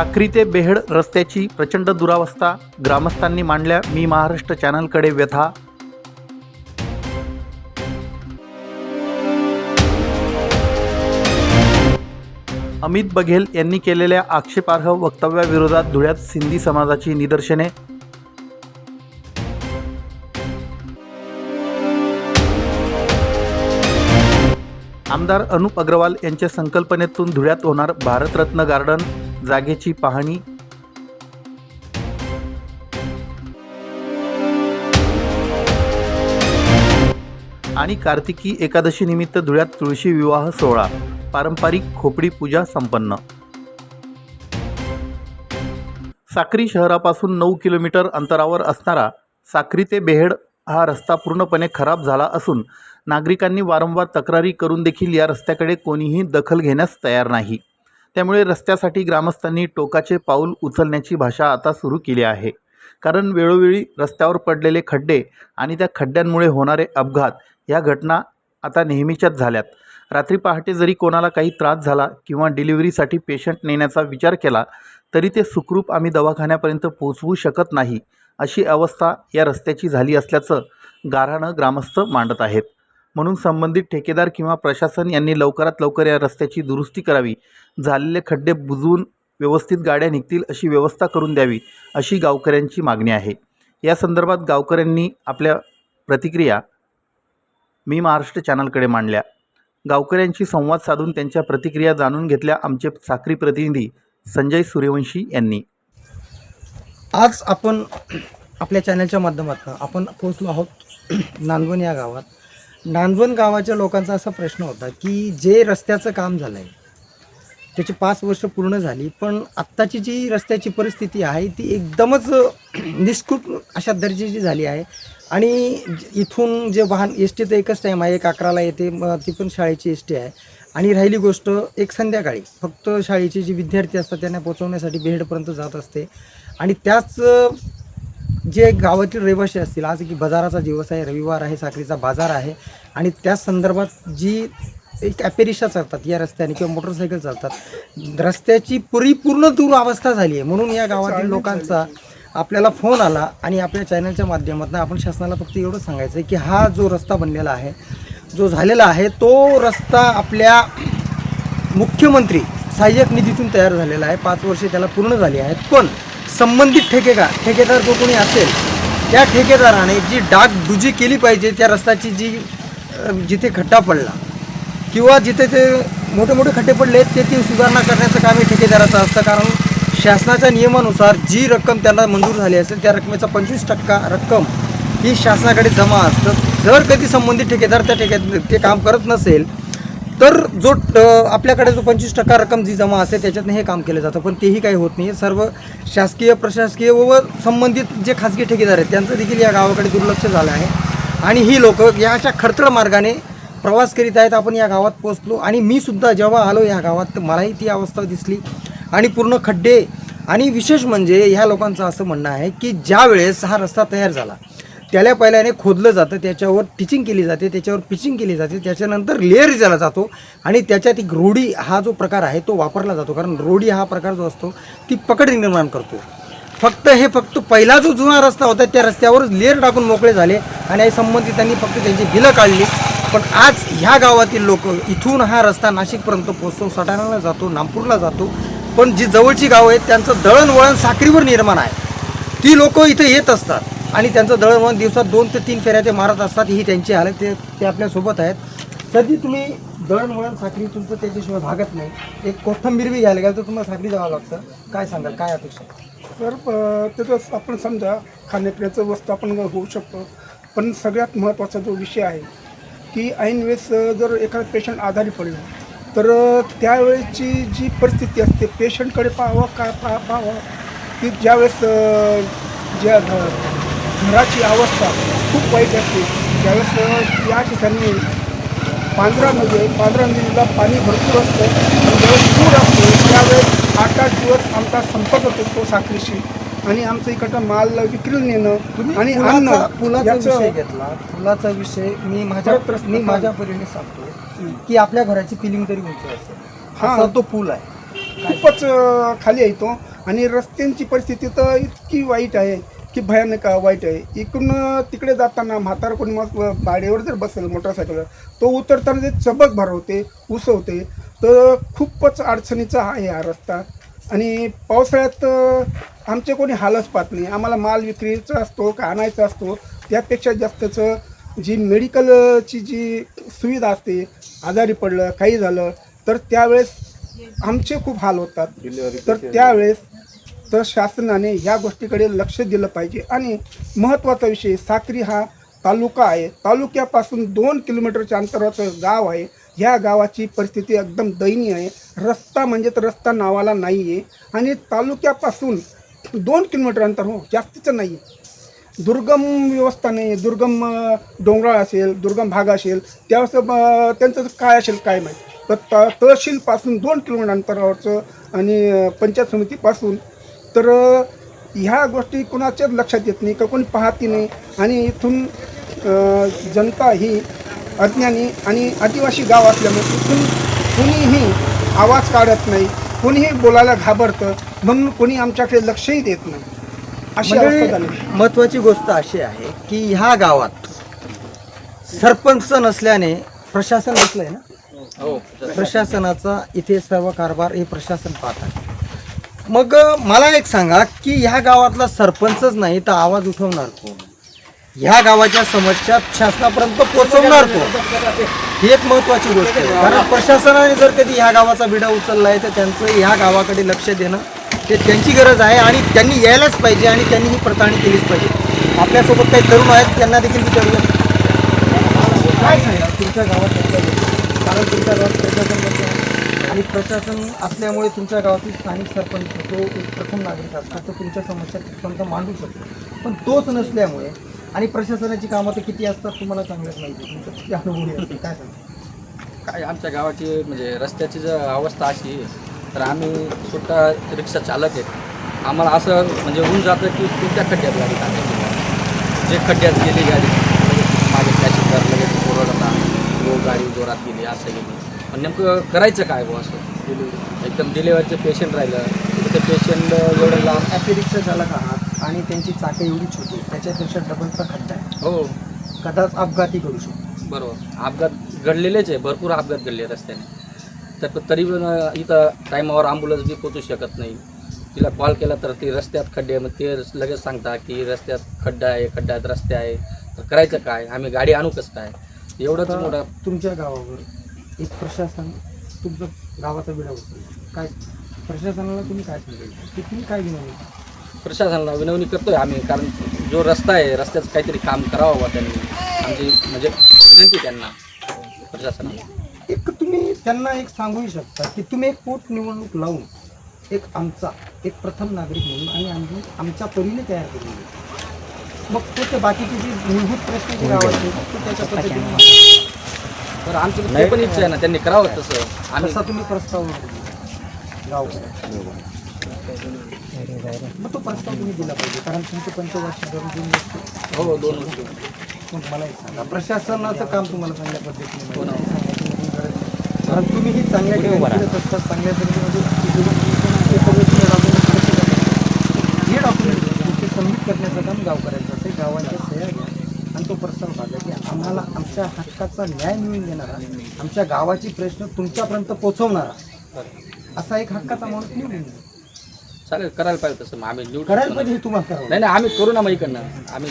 साक्री ते बेहड रस्त्याची प्रचंड दुरावस्था ग्रामस्थांनी मांडल्या. मी महाराष्ट्र चॅनलकडे व्यथा. अमित बघेल यांनी केलेल्या आक्षेपार्ह वक्तव्याविरोधात धुळ्यात सिंधी समाजाची निदर्शने. आमदार अनुप अग्रवाल यांच्या संकल्पनेतून धुळ्यात होणार भारतरत्न गार्डन. जागेची पाहणी. आणि कार्तिकी एकादशी निमित्त धुळ्यात तुळशी विवाह सोहळा. पारंपरिक खोपडी पूजा संपन्न. साक्री शहरापासून नऊ किलोमीटर अंतरावर असणारा साक्री ते बेहेड हा रस्ता पूर्णपणे खराब झाला असून नागरिकांनी वारंवार तक्रारी करून देखील या रस्त्याकडे कोणीही दखल घेण्यास तयार नाही. त्यामुळे रस्त्यासाठी ग्रामस्थांनी टोकाचे पाऊल उचलण्याची भाषा आता सुरू केली आहे. कारण वेळोवेळी रस्त्यावर पडलेले खड्डे आणि त्या खड्ड्यांमुळे होणारे अपघात या घटना आता नेहमीच्याच झाल्यात. रात्री पहाटे जरी कोणाला काही त्रास झाला किंवा डिलिव्हरीसाठी पेशंट नेण्याचा विचार केला तरी ते सुखरूप आम्ही दवाखान्यापर्यंत पोहोचवू शकत नाही अशी अवस्था या रस्त्याची झाली असल्याचं गाऱ्हाणं ग्रामस्थ मांडत आहेत. म्हणून संबंधित ठेकेदार किंवा प्रशासन यांनी लवकरात लवकर या रस्त्याची दुरुस्ती करावी. झालेले खड्डे बुजवून व्यवस्थित गाड्या निघतील अशी व्यवस्था करून द्यावी अशी गावकऱ्यांची मागणी आहे. या संदर्भात गावकऱ्यांनी आपल्या प्रतिक्रिया मी महाराष्ट्र चॅनलकडे मांडल्या. गावकऱ्यांशी संवाद साधून त्यांच्या प्रतिक्रिया जाणून घेतल्या आमचे साखरी प्रतिनिधी संजय सूर्यवंशी यांनी. आज आपण आपल्या चॅनलच्या माध्यमातून आपण पोहोचलो आहोत नांदवण या गावात. नांदवण गावाच्या लोकांचा असा प्रश्न होता की जे रस्त्याचं काम झालं आहे त्याची पाच वर्ष पूर्ण झाली पण आत्ताची जी रस्त्याची परिस्थिती आहे ती एकदमच निष्कृत अशा दर्जाची झाली आहे. आणि इथून जे वाहन एस टी तर एकच टाईम आहे एक अकराला येते मग ती पण शाळेची एस टी आहे. आणि राहिली गोष्ट एक संध्याकाळी फक्त शाळेचे जे विद्यार्थी असतात त्यांना पोचवण्यासाठी बेहेडपर्यंत जात असते. आणि त्याच जे गावातील रहिवासी असतील आज की बाजाराचा दिवस आहे रविवार आहे साखरीचा बाजार आहे आणि त्याच संदर्भात जी एक ॲपेरिशा चालतात या रस्त्याने किंवा मोटरसायकल चालतात रस्त्याची परिपूर्ण दुरावस्था झाली आहे. म्हणून या गावातील लोकांचा आपल्याला फोन आला आणि आपल्या चॅनलच्या माध्यमातून आपण शासनाला फक्त एवढं सांगायचं आहे की हा जो रस्ता बनलेला आहे जो झालेला आहे तो रस्ता आपल्या मुख्यमंत्री सहाय्यक निधीतून तयार झालेला आहे. पाच वर्षे त्याला पूर्ण झाली आहेत. पण संबंधित ठेकेदार ठेकेदार जो कोणी असेल त्या ठेकेदाराने जी डागडुजी केली पाहिजे त्या रस्त्याची जी जिथे खड्डा पडला किंवा जिथे ते मोठे मोठे खड्डे पडले ते ती सुधारणा करण्याचं काम हे ठेकेदाराचं असतं. कारण शासनाच्या नियमानुसार जी रक्कम त्यांना मंजूर झाली असेल त्या रकमेचा पंचवीस टक्का रक्कम ही शासनाकडे जमा असतं. जर कधी संबंधित ठेकेदार त्या ठेके ते काम करत नसेल तर जो आपल्याकडे जो पंचवीस टक्का रक्कम जी जमा असते त्याच्यातनं हे काम केलं जातं पण तेही काही होत नाही. सर्व शासकीय प्रशासकीय व संबंधित जे खाजगी ठेकेदार आहेत त्यांचं देखील या गावाकडे दुर्लक्ष झालं आहे. आणि ही लोक या अशा खडतळ मार्गाने प्रवास करीत आहेत आपण या गावात पोहोचलो. आणि मी सुद्धा जेव्हा आलो या गावात तर मलाही ती अवस्था दिसली. आणि पूर्ण खड्डे. आणि विशेष म्हणजे ह्या लोकांचं असं म्हणणं आहे की ज्या वेळेस हा रस्ता तयार झाला त्याला पहिल्याने खोदलं जातं त्याच्यावर टिचिंग केली जाते त्याच्यावर पिचिंग केली जाते त्याच्यानंतर लेअर दिला जातो आणि त्याच्यात एक रोडी हा जो प्रकार आहे तो वापरला जातो. कारण रोडी हा प्रकार जो असतो ती पकड निर्माण करतो. फक्त हे फक्त पहिला जो जुना रस्ता होता त्या रस्त्यावर लेअर टाकून मोकळे झाले आणि या संबंधितांनी फक्त त्यांची बिलं काढली. पण आज ह्या गावातील लोक इथून हा रस्ता नाशिकपर्यंत पोहोचतो सटाणाला जातो नागपूरला जातो. पण जी जवळची गावं आहेत त्यांचं दळणवळण साखरीवर निर्माण आहे. ती लोक इथे येत असतात. आणि त्यांचं दळणवळण दिवसात दोन ते तीन फेऱ्या ते मारत असतात ही त्यांची हालत ते ते आपल्यासोबत आहेत. कधी तुम्ही दळणवळण साखरी तुमचं त्याच्याशिवाय भागत नाही. एक कोथंबीर बी घ्यायला गेलं तर तुम्हाला साखरी जावं लागतं. काय सांगाल काय अपेक्षा तर त्याचं आपण समजा खाण्यापिण्याचं वस्तू आपण होऊ शकतो पण सगळ्यात महत्त्वाचा जो विषय आहे की ऐन वेळेस जर एखादा पेशंट आजारी पडला तर त्यावेळेची जी परिस्थिती असते पेशंटकडे पाहावं काय पा पाहावं? की ज्यावेळेस ज्या घराची अवस्था खूप वाईट असते. त्यावेळेस या ठिकाणी पांढरामध्ये पांढरा नदीला पाणी भरपूर असतं. ज्यावेळेस पूर असतो त्यावेळेस आठ आठ दिवस आमचा संपर्क होतो साखरीशी. आणि आमचं इकडं माल विक्रीला नेणं आणि अन्न पुलाचा विषय घेतला. पुलाचा विषय मी माझ्या मी माझ्या परीने सांगतो की आपल्या घराची फिलिंग तरी उंच असेल हा. तो पूल आहे. खूपच खाली आहे तो. आणि रस्त्यांची परिस्थिती तर इतकी वाईट आहे. की भयानक वाईट आहे. इकडून तिकडे जाताना म्हातारा कोणी मग गाडीवर जर बसेल मोटरसायकलवर तो उतरताना ते चबक भरवते उसवते तर खूपच अडचणीचा आहे हा रस्ता. आणि पावसाळ्यात आमचे कोणी हालच पाहत नाही. आम्हाला माल विक्रीचा असतो का आणायचा असतो त्यापेक्षा जास्तचं जी मेडिकलची जी सुविधा असते आजारी पडलं काही झालं तर त्यावेळेस आमचे खूप हाल होतात. तर त्यावेळेस तर शासनाने या गोष्टीकडे लक्ष दिलं पाहिजे. आणि महत्त्वाचा विषय साक्री हा तालुका आहे. तालुक्यापासून दोन किलोमीटरच्या अंतराचं गाव आहे. ह्या गावाची परिस्थिती एकदम दयनीय आहे. रस्ता म्हणजे तर रस्ता नावाला नाही आहे आणि तालुक्यापासून दोन किलोमीटर अंतर हो जास्तीचं नाही आहे दुर्गम व्यवस्था नाही आहे दुर्गम डोंगराळ असेल दुर्गम भाग असेल त्यावेळेस त्यांचं काय असेल काय माहिती. तर तहसीलपासून दोन किलोमीटर अंतरावरचं आणि पंचायत समितीपासून तर ह्या गोष्टी कुणाच्याच लक्षात येत नाही का कोणी पाहती नाही. आणि इथून जनता ही अज्ञानी आणि आदिवासी गाव असल्यामुळे इथून कुणीही आवाज काढत नाही कोणीही बोलायला घाबरतं म्हणून कोणी आमच्याकडे लक्षही देत नाही. अशी अवस्था झाली. मंडळी महत्वाची गोष्ट अशी आहे की ह्या गावात सरपंच नसल्याने प्रशासन नसलंय ना? हो प्रशासनाचा इथे सर्व कारभार हे प्रशासन पाहत आहे मग मला एक सांगा की ह्या गावातला सरपंचच नाही तर आवाज उठवणार कोण? ह्या गावाच्या समस्या शासनापर्यंत पोहोचवणार कोण? ही एक महत्वाची गोष्ट आहे. कारण प्रशासनाने जर कधी ह्या गावाचा विडा उचलला आहे तर त्यांचं ह्या गावाकडे लक्ष देणं ते त्यांची गरज आहे आणि त्यांनी यायलाच पाहिजे आणि त्यांनी ही पडताळणी केलीच पाहिजे. आपल्यासोबत काही तरुण आहेत त्यांना देखील विचारूया काय सांगा तुमच्या गावात कारण तुमच्या गावात प्रशासन आणि प्रशासन असल्यामुळे तुमच्या गावातील स्थानिक सरपंच तो एक प्रथम नागरिक असतो तो तुमच्या समस्या तिथपर्यंत मांडू शकतो. पण तोच नसल्यामुळे आणि प्रशासनाची कामं तर किती असतात तुम्हाला चांगलंच माहिती तुमचं किती अनुभव काय सांगतो? काय आमच्या गावाची म्हणजे रस्त्याची जर अवस्था अशी आहे, तर आम्ही स्वतः रिक्षा चालक आहेत आम्हाला असं म्हणजे होऊन जातं की कोणत्या खड्ड्यात गाडी टाकायची? जे खड्ड्यात गेली गाडी लगेच मागे पॅसेंजर लगेच ओरडता गाडी जोरात गेली असं गेली. पण नेमकं करायचं काय बुवा असं? एकदम डिलेवरचं पेशंट राहिलं. ते पेशंट एवढं लांब ॲपी रिक्षा चालक आहात आणि त्यांची चाकं एवढी छोटी त्याच्यापेक्षा डबलचा खड्डा आहे. हो. कदाच अपघाती करू शकतो. बरोबर. अपघात घडलेलेच आहे. भरपूर अपघात घडले रस्त्याने. तर तरी पण इथं टायमावर ॲम्ब्युलन्स बी पोचू शकत नाही. तिला कॉल केला तर ती रस्त्यात खड्डे आहे. मग ते लगेच सांगता की रस्त्यात खड्डा आहे खड्ड्यात रस्ते आहे. तर करायचं काय? आम्ही गाडी आणू कसं काय? एवढंच मोठा तुमच्या गावावर एक प्रशासन तुमचं गावाचा विडा उचलला काय प्रशासनाला तुम्ही काय सांगाल की तुम्ही काय विनवणी? प्रशासनाला विनवणी करतोय आम्ही कारण जो रस्ता आहे रस्त्याचं काहीतरी काम करावं बुवा त्यांनी. आमची म्हणजे विनंती त्यांना प्रशासनाला. एक तुम्ही त्यांना एक सांगूही शकता की तुम्ही एक पोट निवडणूक लावून एक आमचा एक प्रथम नागरिक म्हणून आणि आम्ही आमच्या परीने तयार केलेली आहे. मग तो ते बाकीचे जे मूलभूत प्रश्न जे गावाचे ते त्याच्या पद्धतीने मांडा. तर आमची ते पण इच्छा आहे ना त्यांनी करावं तसं. आम्ही तसा तुम्ही प्रस्ताव गाव मग तो प्रस्ताव तुम्ही दिला पाहिजे कारण तुमचं पंचवार्षिक धरून दोन गोष्टी हो दोन वस्तू मग मला एक सांगा प्रशासनाचं काम तुम्हाला चांगल्या पद्धतीने हो ना. कारण तुम्हीही चांगल्या ठिकाणी असतात चांगल्या पद्धतीमध्ये हे सगळं तुम्ही document? हे डॉक्युमेंट ते सबमिट करण्याचं काम गावकऱ्यांचं असेल गावांच्या सह्या घ्या आणि तो प्रस्ताव काढला की आम्हाला आमच्या हक्काचा न्याय मिळवून देणारा आमच्या गावाची प्रश्न तुमच्यापर्यंत पोहोचवणारा असा एक हक्काचा माणूस निवडून. चालेल करायला पाहिजे तसं. मग आम्ही निवडू करायला पाहिजे हे तुम्हाला करावं नाही नाही आम्ही करू ना मग इकडनं. आम्ही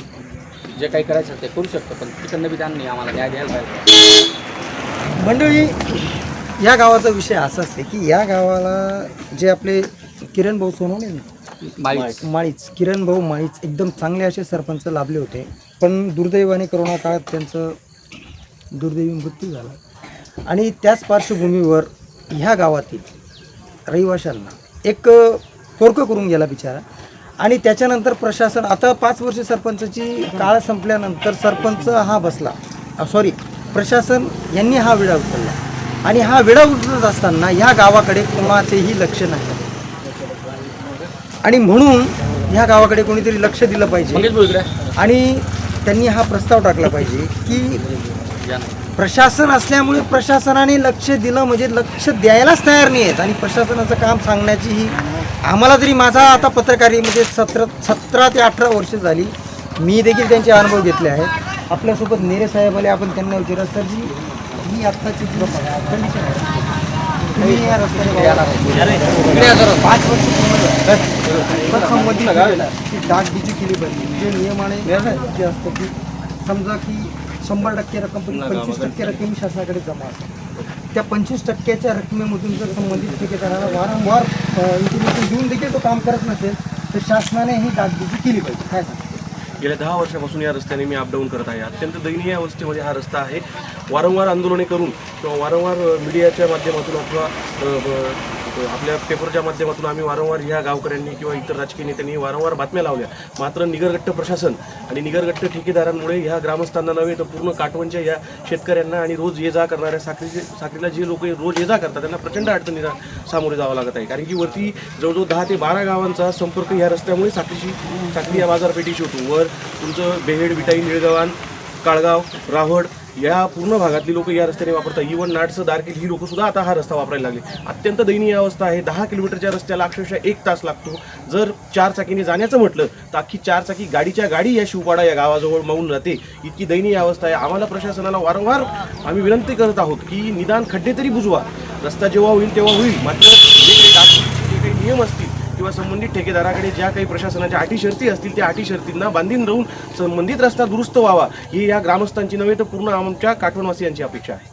जे काही करायचं ते करू शकतो पण तिकडनं बी त्यांनी आम्हाला न्याय द्यायला पाहिजे. मंडळी या गावाचा विषय असाच आहे की या गावाला जे आपले किरण भाऊ सोनवणे ना, माळीच. माळीच. किरण भाऊ माळीच एकदम चांगले असे सरपंच लाभले होते. पण दुर्दैवाने करोना काळात त्यांचं दुर्दैवी मृत्यू झाला. आणि त्याच पार्श्वभूमीवर ह्या गावातील रहिवाशांना एक पोरकं करून गेला बिचारा. आणि त्याच्यानंतर प्रशासन आता पाच वर्ष सरपंचाची काळ संपल्यानंतर सरपंच हा बसला. सॉरी प्रशासन यांनी हा विडा उचलला. आणि हा विडा उचलत असताना ह्या गावाकडे कोणाचेही लक्ष नाही. आणि म्हणून ह्या गावाकडे कोणीतरी लक्ष दिलं पाहिजे. आणि त्यांनी हा प्रस्ताव टाकला पाहिजे की प्रशासन असल्यामुळे प्रशासनाने लक्ष दिलं म्हणजे लक्ष द्यायलाच तयार नाही आहेत आणि प्रशासनाचं काम सांगण्याची ही आम्हाला जरी माझा आता पत्रकारी म्हणजे सतरा सतरा ते अठरा वर्ष झाली. मी देखील त्यांचे अनुभव घेतले आहेत. आपल्यासोबत नेरे साहेब आले आपण त्यांना विचारा सर जी ही आत्ताची कंडिशन आहे मी या रस्त्याने पाच वर्ष संबंधित की केली पाहिजे जे नियमाने जे असतं की समजा की शंभर टक्के रक्कम पंचवीस टक्के रक्कम शासनाकडे जमा असते त्या पंचवीस टक्क्याच्या रकमेमधून जर संबंधित ठेकेदाराला वारंवार इन्फॉर्मेशन देऊन देखील तो काम करत नसेल तर शासनाने ही डागडुजी केली पाहिजे काय सांगता? गेल्या दहा वर्षापासून या रस्त्याने मी अपडाऊन करत आहे. अत्यंत दयनीय अवस्थेमध्ये हा रस्ता आहे. वारंवार आंदोलने करून किंवा वारंवार मीडियाच्या माध्यमातून अथवा आपल्या पेपरच्या माध्यमातून आम्ही वारंवार ह्या गावकऱ्यांनी किंवा इतर राजकीय नेत्यांनी वारंवार बातम्या लावल्या. मात्र निगरगट्ट प्रशासन आणि निगरगट्ट ठेकेदारांमुळे ह्या ग्रामस्थांना नव्हे तर पूर्ण काटवणच्या या शेतकऱ्यांना आणि रोज ये जा करणाऱ्या साखरीचे साखरीला जे लोक रोज ये जा करतात त्यांना प्रचंड अडचणीला सामोरे जावं लागत आहे. कारण की वरती जवळजवळ दहा ते बारा गावांचा संपर्क ह्या रस्त्यामुळे साखरीशी साखरी या बाजारपेठीशी होतो. वर तुमचं बेहेड विटाई निळगवान काळगाव राहड या पूर्ण भागातली लोक या रस्त्याने वापरतात. E इवन नाटसं दारकील ही लोक सुद्धा आता हा रस्ता वापरायला लागले. अत्यंत दयनीय अवस्था आहे. दहा किलोमीटरच्या रस्त्याला अक्षरशः एक तास लागतो. जर चार चाकीने जाण्याचं म्हटलं तर अख्खी चार चाकी गाडीच्या गाडी या शिवपाडा या गावाजवळ मावून जाते इतकी दयनीय अवस्था आहे. आम्हाला प्रशासनाला वारंवार आम्ही विनंती करत आहोत की निदान खड्डे तरी बुजवा. रस्ता जेव्हा होईल तेव्हा होईल. मात्र जे काही नियम असतील किंवा संबंधित ठेकेदाराकडे ज्या काही प्रशासनाच्या अटी शर्ती असतील त्या अटी शर्तींना बांधीन राहून संबंधित रस्ता दुरुस्त व्हावा ही या ग्रामस्थांची नव्हे तर पूर्ण आमच्या काठवणवासियांची अपेक्षा आहे.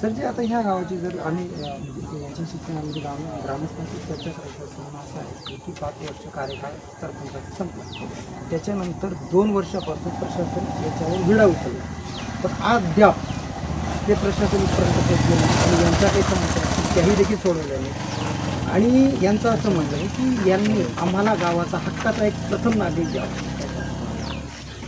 सर जे आता ह्या गावाची जर आम्ही याच्याशी म्हणजे गाव ग्रामस्थांची चर्चा करायचं असताना असं आहे की पाच वर्ष कार्यकाळ सरपंचाचा संपला. त्याच्यानंतर दोन वर्षापासून प्रशासन याच्यावर विडा उचलला. पण अद्याप ते प्रशासन इथपर्यंत पोहोचले आणि यांच्या काही समस्या त्याही देखील सोडवल्या नाही आणि यांचं असं म्हणणं आहे की यांनी आम्हाला गावाचा हक्काचा एक प्रथम नागरिक द्यावा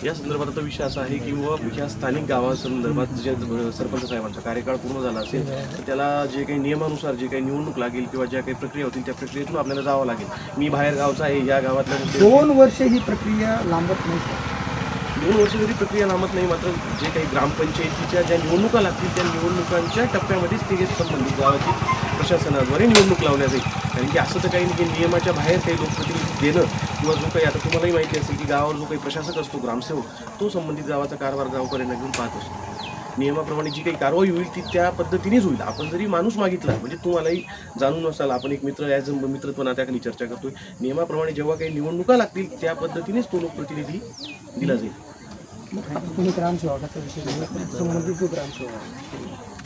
या संदर्भात आता विषय असा आहे की व ह्या स्थानिक गावासंदर्भात जे सरपंच साहेबांचा कार्यकाळ पूर्ण झाला असेल तर त्याला जे काही नियमानुसार जे काही निवडणूक लागेल किंवा ज्या काही प्रक्रिया होतील त्या प्रक्रियेतून आपल्याला जावं लागेल मी बाहेर गावचा आहे या गावातल्या दोन वर्ष ही प्रक्रिया लांबत नाही. दोन वर्ष जरी प्रक्रिया लांबत नाही मात्र जे काही ग्रामपंचायतीच्या ज्या निवडणुका लागतील त्या निवडणुकांच्या टप्प्यामध्येच ते संबंधित गावाची प्रशासनाद्वारे निवडणूक लावण्यात येईल. कारण की असं तर काही नाही की नियमाच्या बाहेर काही लोकप्रतिनिधी देणं किंवा जो काही आता तुम्हालाही माहिती असेल की गावावर जो काही प्रशासक असतो ग्रामसेवक तो संबंधित गावाचा कारभार गावकऱ्यांना घेऊन पाहत असतो. नियमाप्रमाणे जी काही कारवाई होईल ती त्या पद्धतीनेच होईल. आपण जरी माणूस मागितला म्हणजे तुम्हालाही जाणून असाल आपण एक मित्र ॲज अ मित्रत्व नात्याखाली चर्चा करतोय. नियमाप्रमाणे जेव्हा काही निवडणुका लागतील त्या पद्धतीनेच तो लोकप्रतिनिधी दिला जाईल. तुम्ही ग्रामसेवकाचा विषय संबंधित जो ग्रामसेवक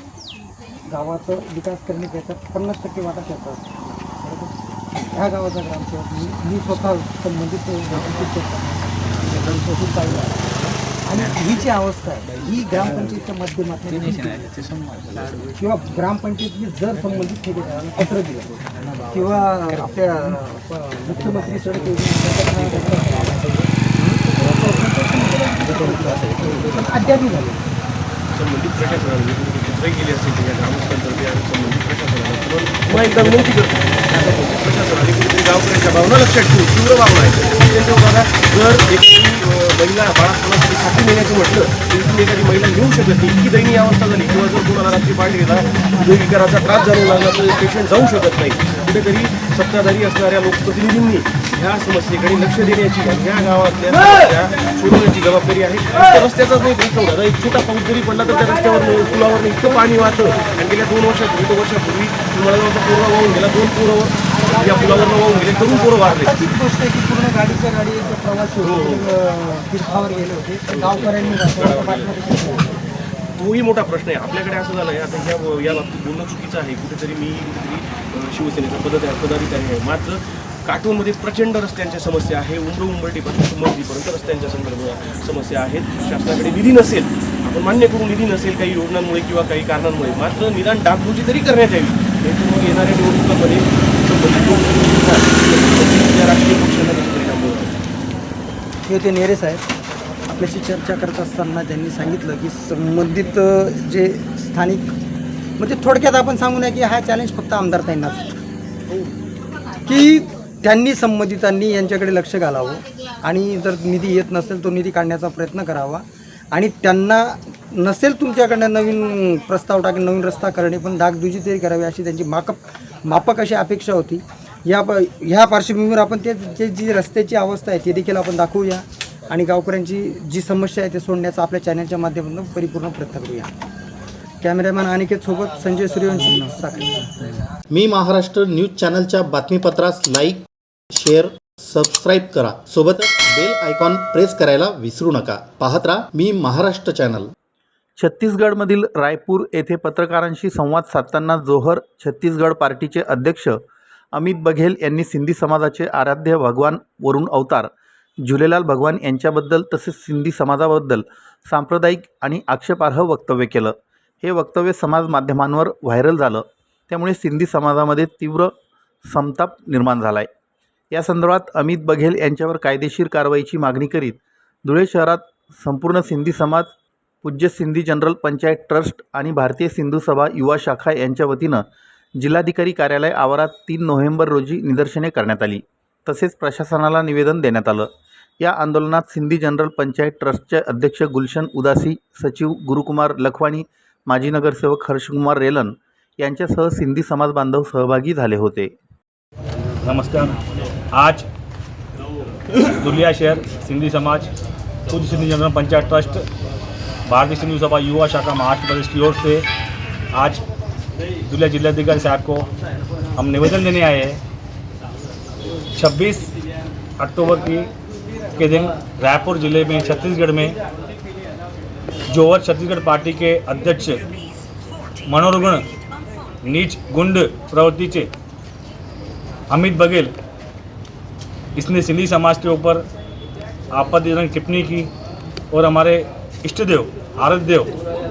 गावाचा विकास करणे त्याचा पन्नास टक्के वाटा त्याचा बरोबर? ह्या गावाचा ग्रामसेवक मी मी स्वतः संबंधित ग्रामसेवक पाहिला. आणि ही जी अवस्था आहे ही ग्रामपंचायतच्या माध्यमातून किंवा ग्रामपंचायतीने जर संबंधित ठेकेदाराला पत्र दिलं. किंवा आपल्या मुख्यमंत्री सडक योजनेच्या अद्यापही झाले. चित्र गेली असेल या ग्रामस्थांतर्फे आणि संबंधित प्रशासनाला किंवा पुन्हा एकदा विनंती करतो संबंधित प्रशासनाने कुठेतरी गावकऱ्यांच्या भावना लक्षात ठेवून तीव्र भावना आहे त्यांच्या बघा जर अं, महिला बाळापणासाठी साखळी नेण्याचं म्हटलं तर इथून एखादी महिला नेऊ शकत नाही. इतकी दयनीय अवस्था झाली. किंवा जर कोणाला रात्री पाठ गेला हृदयविकाराचा त्रास जाणू लागला तर पेशंट जाऊ शकत नाही. कुठेतरी सत्ताधारी असणाऱ्या लोकप्रतिनिधींनी ह्या समस्येकडे लक्ष देण्याची आणि ह्या गावातल्या सोडवण्याची जबाबदारी आहे. रस्त्याचाच नाही प्रश्न होता एक छोटा पाऊस जरी पडला तर त्या रस्त्यावर पुलावर इतकं पाणी वाहतं. आणि गेल्या दोन वर्षापूर्वी दोन वर्षापूर्वी हिमालयाचा पूर्ण वाहून गेला दोन पुरावर या पुलावर वाहून गेले तरुण पोरं वाढले. गोष्ट आहे की पूर्ण गाडीच्या गाडी प्रवासी होते अ, तीर्थावर गेले होते. गावकऱ्यांनी. तोही मोठा प्रश्न आहे. आपल्याकडे असं झालं आहे आता ह्या या बाबतीत बोलणं चुकीचं आहे. कुठेतरी मी कुठेतरी शिवसेनेचा पद पदाधिकारी आहे. मात्र काटूनमध्ये प्रचंड रस्त्यांच्या समस्या आहे. उमरू उंबरटीपासून सुमर्दीपर्यंत रस्त्यांच्या संदर्भात समस्या आहेत. शासनाकडे निधी नसेल आपण मान्य करू निधी नसेल काही योजनांमुळे किंवा काही कारणांमुळे. मात्र निदान डागडुजी तरी करण्यात यावी. नाही मग येणाऱ्या निवडणुकांमध्ये राजकीय पक्षांना परिणाम हे ते नेरे साहेब आपल्याशी चर्चा करत असताना त्यांनी सांगितलं की संबंधित जे स्थानिक म्हणजे थोडक्यात आपण सांगू नये की हा चॅलेंज फक्त आमदार होता. की त्यांनी संबंधितांनी यांच्याकडे लक्ष घालावं आणि जर निधी येत नसेल तो निधी काढण्याचा प्रयत्न करावा. आणि त्यांना नसेल तुमच्याकडनं नवीन प्रस्ताव टाके नवीन रस्ता करणे पण डागदुजी तरी करावी अशी त्यांची माकप मापक अशी अपेक्षा होती. या प ह्या पार्श्वभूमीवर आपण ते जे जी रस्त्याची अवस्था आहे ती देखील आपण दाखवूया. आणि गावकऱ्यांची जी समस्या आहे ते सोडण्याचा आपल्या चॅनलच्या माध्यमातून परिपूर्ण प्रयत्न करूया. कॅमेरामॅन अनिकेत सोबत संजय सूर्यवंशी. साखळी. मी महाराष्ट्र न्यूज चॅनलच्या बातमीपत्रास लाईक शेअर सबस्क्राईब करा. सोबतच बेल आयकॉन प्रेस करायला विसरू नका. पाहत राहा मी महाराष्ट्र चॅनल. छत्तीसगडमधील रायपूर येथे पत्रकारांशी संवाद साधताना जोहर छत्तीसगड पार्टीचे अध्यक्ष अमित बघेल यांनी सिंधी समाजाचे आराध्य भगवान वरुण अवतार झुलेलाल भगवान यांच्याबद्दल तसेच सिंधी समाजाबद्दल सांप्रदायिक आणि आक्षेपार्ह वक्तव्य केलं. हे वक्तव्य समाज माध्यमांवर व्हायरल झालं. त्यामुळे सिंधी समाजामध्ये तीव्र संताप निर्माण झाला आहे या संदर्भात अमित बघेल यांच्यावर कायदेशीर कारवाईची मागणी करीत धुळे शहरात संपूर्ण सिंधी समाज पूज्य सिंधी जनरल पंचायत ट्रस्ट आणि भारतीय सिंधू सभा युवा शाखा यांच्या वतीनं जिल्हाधिकारी कार्यालय आवारात तीन नोव्हेंबर रोजी निदर्शने करण्यात आली. तसेच प्रशासनाला निवेदन देण्यात आलं. या आंदोलनात सिंधी जनरल पंचायत ट्रस्टचे अध्यक्ष गुलशन उदासी सचिव गुरुकुमार लखवाणी माजी नगरसेवक हर्षकुमार रेलन यांच्यासह सिंधी समाज बांधव सहभागी झाले होते. नमस्कार. आज दुलिया शहर सिंधी समाज खुद सिंधी जनरल पंचायत ट्रस्ट भारतीय सिंधु सभा युवा शाखा महाराष्ट्र प्रदेश की ओर से आज दुलिया जिलाधिकारी साहब को हम निवेदन देने आए हैं। 26 अक्टूबर की के दिन रायपुर जिले में छत्तीसगढ़ में जोहर छत्तीसगढ़ पार्टी के अध्यक्ष मनोरुग्ण, नीच गुंड प्रवृत्ति प्रवृत्तीचे अमित बघेल, इसने सिंधी समाज के ऊपर आपत्तिजनक टिप्पणी की और हमारे इष्ट देव आराध्य देव,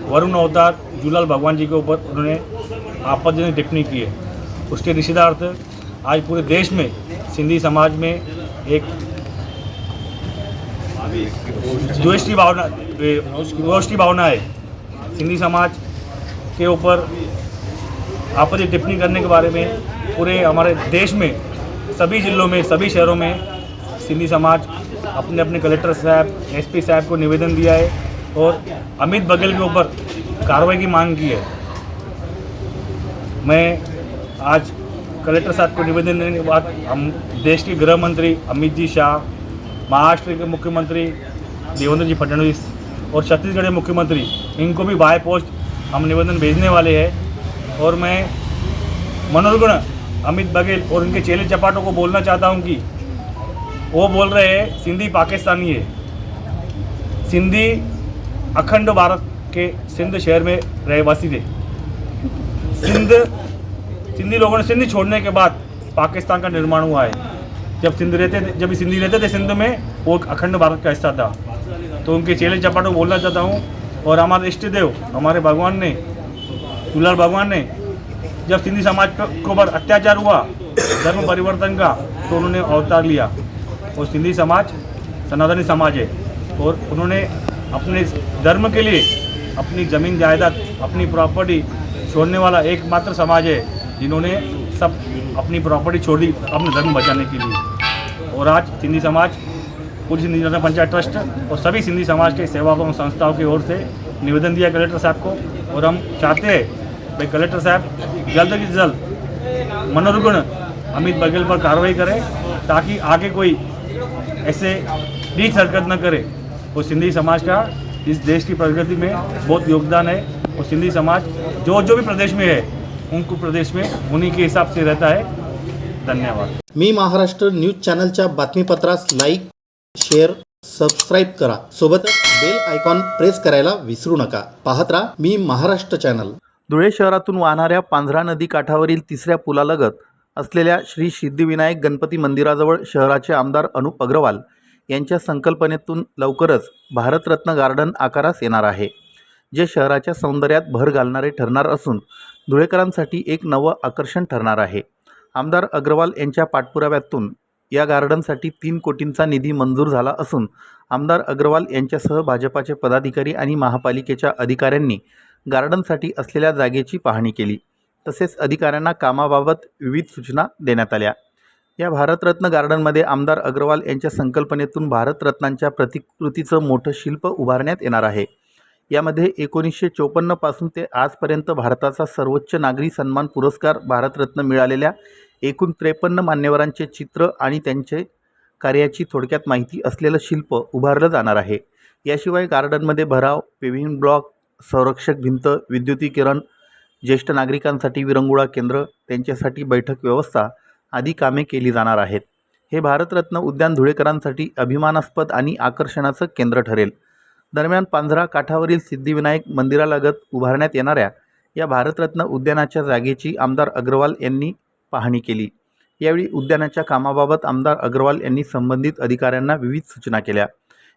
वरुण अवतार, जूलाल भगवान जी के ऊपर उन्होंने आपत्तिजनक टिप्पणी की है। उसके निषेधार्थ आज पूरे देश में सिंधी समाज में एक द्वेष भावना रोष की भावना है। सिंधी समाज के ऊपर आपत्ति टिप्पणी करने के बारे में पूरे हमारे देश में, सभी जिलों में, सभी शहरों में सिंधी समाज अपने अपने कलेक्टर साहब, एसपी साहब को निवेदन दिया है और अमित बघेल के ऊपर कार्रवाई की मांग की है। मैं आज कलेक्टर साहब को निवेदन देने के बाद हम देश के गृह मंत्री अमित जी शाह महाराष्ट्र के मुख्यमंत्री देवेंद्र जी फडणवीस और छत्तीसगढ़ के मुख्यमंत्री, इनको भी बाय पोस्ट हम निवेदन भेजने वाले हैं। और मैं मनोरगुण, अमित बघेल और उनके चेले चपाटों को बोलना चाहता हूँ कि वो बोल रहे हैं, सिंधी पाकिस्तानी है। सिंधी अखंड भारत के सिंध शहर में रहवासी थे। सिंध, सिंधी लोगों ने सिंध छोड़ने के बाद पाकिस्तान का निर्माण हुआ है। जब सिंध रहते थे, जब सिंधी रहते थे सिंध में, वो अखंड भारत का हिस्सा था। तो उनके चेले चपाटों बोलना चाहता हूँ, और हमारे इष्ट देव हमारे भगवान ने दुलाल भगवान ने, जब सिंधी समाज के ऊपर अत्याचार हुआ, धर्म परिवर्तन का तो उन्होंने अवतार लिया। और सिंधी समाज सनातनी समाज है, और उन्होंने अपने धर्म के लिए अपनी ज़मीन जायदाद, अपनी प्रॉपर्टी छोड़ने वाला एकमात्र समाज है, जिन्होंने सब अपनी प्रॉपर्टी छोड़ दी अपने धर्म बचाने के लिए। और आज सिंधी समाज पूरी सिंधी जनता पंचायत ट्रस्ट और सभी सिंधी समाज के सेवाओं और संस्थाओं की ओर से निवेदन दिया कलेक्टर साहब को और हम चाहते हैं भाई कलेक्टर साहब, जल्द से जल्द मनोरुगुण अमित बघेल पर कार्रवाई करें ताकि आगे कोई ऐसे नीच हरकत न करे। और सिंधी समाज का इस देश की प्रगति में बहुत योगदान है और सिंधी समाज जो जो भी प्रदेश में है, उनको प्रदेश में उन्हीं के हिसाब से रहता है। धन्यवाद. मी महाराष्ट्र न्यूज चॅनलच्या बातमीपत्रास लाईक शेअर सबस्क्राईब करा. सोबतच बेल आयकॉन प्रेस करायला विसरू नका. पाहत राहा मी महाराष्ट्र चॅनल. धुळे शहरातून वाहणाऱ्या पांझरा नदी काठावरील तिसऱ्या पुलालगत असलेल्या श्री सिद्धिविनायक गणपती मंदिराजवळ शहराचे आमदार अनुप अग्रवाल यांच्या संकल्पनेतून लवकरच भारतरत्न गार्डन आकारास येणार आहे जे शहराच्या सौंदर्यात भर घालणारे ठरणार असून धुळेकरांसाठी एक नवं आकर्षण ठरणार आहे. आमदार अग्रवाल यांच्या पाठपुराव्यातून या गार्डनसाठी तीन कोटींचा निधी मंजूर झाला असून आमदार अग्रवाल यांच्यासह भाजपाचे पदाधिकारी आणि महापालिकेच्या अधिकाऱ्यांनी गार्डनसाठी असलेल्या जागेची पाहणी केली. तसेच अधिकाऱ्यांना कामाबाबत विविध सूचना देण्यात आल्या. या भारतरत्न गार्डनमध्ये आमदार अग्रवाल यांच्या संकल्पनेतून भारतरत्नांच्या प्रतिकृतीचं मोठं शिल्प उभारण्यात येणार आहे. यामध्ये एकोणीसशे चोपन्नपासून ते आजपर्यंत भारताचा सर्वोच्च नागरी सन्मान पुरस्कार भारतरत्न मिळालेल्या एकूण त्रेपन्न मान्यवरांचे चित्र आणि त्यांचे कार्याची थोडक्यात माहिती असलेलं शिल्प उभारलं जाणार आहे. याशिवाय गार्डनमध्ये भराव पेव्हिंग ब्लॉक संरक्षक भिंत विद्युतीकरण ज्येष्ठ नागरिकांसाठी विरंगुळा केंद्र त्यांच्यासाठी बैठक व्यवस्था आदी कामे केली जाणार आहेत. हे भारतरत्न उद्यान धुळेकरांसाठी अभिमानास्पद आणि आकर्षणाचं केंद्र ठरेल. दरम्यान पांझरा काठावरील सिद्धिविनायक मंदिरालगत उभारण्यात येणाऱ्या या भारतरत्न उद्यानाच्या जागेची आमदार अग्रवाल यांनी पाहणी केली. यावेळी उद्यानाच्या कामाबाबत आमदार अग्रवाल यांनी संबंधित अधिकाऱ्यांना विविध सूचना केल्या.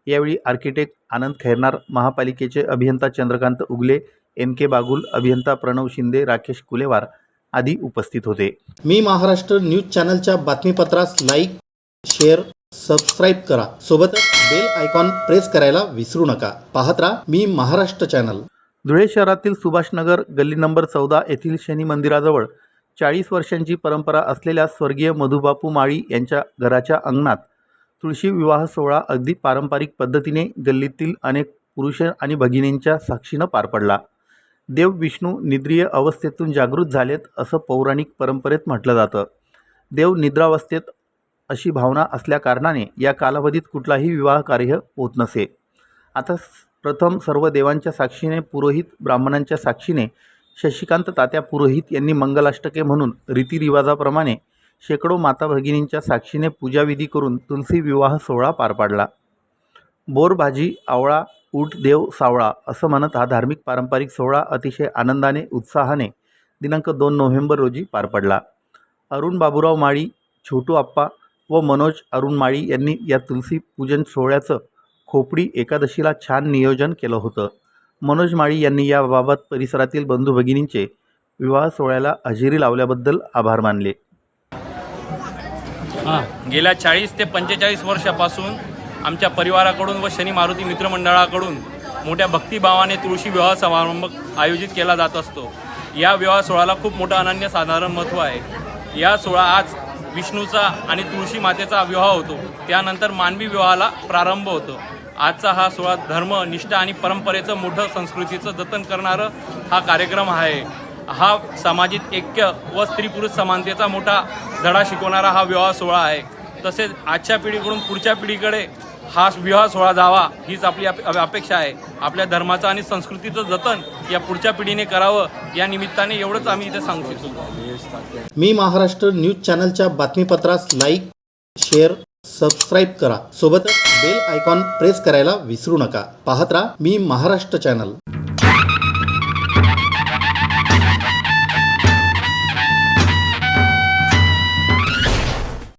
यावेळी आर्किटेक्ट आनंद खैरनार महापालिकेचे अभियंता चंद्रकांत उगले एन के बागुल अभियंता प्रणव शिंदे राकेश कुलेवार आदी उपस्थित होते. मी महाराष्ट्र न्यूज चॅनलच्या बातमीपत्रास लाईक शेअर सबस्क्राईब करा. सोबतच बेल आयकॉन प्रेस करायला विसरू नका. पाहत राहा मी महाराष्ट्र चॅनल धुळे शहरातील सुभाषनगर गल्ली नंबर चौदा येथील शनी मंदिराजवळ चाळीस वर्षांची परंपरा असलेल्या स्वर्गीय मधुबापू माळी यांच्या घराच्या अंगणात तुळशी विवाह सोहळा अगदी पारंपरिक पद्धतीने गल्लीतील अनेक पुरुष आणि भगिनींच्या साक्षीनं पार पडला. देव विष्णू निद्रिय अवस्थेतून जागृत झालेत असं पौराणिक परंपरेत म्हटलं जातं. देव निद्रावस्थेत अशी भावना असल्याकारणाने या कालावधीत कुठलाही विवाह कार्य होत नसे. आता स- प्रथम सर्व देवांच्या साक्षीने पुरोहित ब्राह्मणांच्या साक्षीने शशिकांत तात्या पुरोहित यांनी मंगलाष्टके म्हणून रीतिरिवाजाप्रमाणे शेकडो माता भगिनींच्या साक्षीने पूजाविधी करून तुलसी विवाह सोहळा पार पाडला. बोरभाजी आवळा ऊट देव सावळा असं म्हणत हा धार्मिक पारंपरिक सोहळा अतिशय आनंदाने उत्साहाने दिनांक दोन नोव्हेंबर रोजी पार पडला. अरुण बाबूराव माळी छोटू आप्पा व मनोज अरुण माळी यांनी या तुलसी पूजन सोहळ्याचं खोपडी एकादशीला छान नियोजन केलं होतं. मनोज माळी यांनी याबाबत परिसरातील बंधू भगिनींचे विवाह सोहळ्याला हजेरी लावल्याबद्दल आभार मानले. गेल्या चाळीस ते पंचेचाळीस वर्षापासून आमच्या परिवाराकडून व शनी मारुती मित्रमंडळाकडून मोठ्या भक्तिभावाने तुळशी विवाह समारंभ आयोजित केला जात असतो. या विवाह सोहळ्याला खूप मोठं अनन्यसाधारण महत्त्व आहे. या सोहळा आज विष्णूचा आणि तुळशी मातेचा विवाह होतो. त्यानंतर मानवी विवाहाला प्रारंभ होतो. आजचा हा सोहळा धर्म निष्ठा आणि परंपरेचं मोठं संस्कृतीचं जतन करणारं हा कार्यक्रम आहे. हा सामाजिक ऐक्य व स्त्री पुरुष समानतेचा मोठा धडा शिकवणारा हा विवाह सोहळा आहे. तसेच आजच्या पिढीकडून पुढच्या पिढीकडे हा विवाह सोहळा जावा हीच आपली अपेक्षा आहे. आपल्या धर्माचं आणि संस्कृतीचं जतन या पुढच्या पिढीने करावं या निमित्ताने एवढंच आम्ही इथे सांगू शकतो. मी महाराष्ट्र न्यूज चॅनलच्या बातमीपत्रास लाईक शेअर सबस्क्राईब करा. सोबतच बेल आयकॉन प्रेस करायला विसरू नका. पाहत राहा मी महाराष्ट्र चॅनल.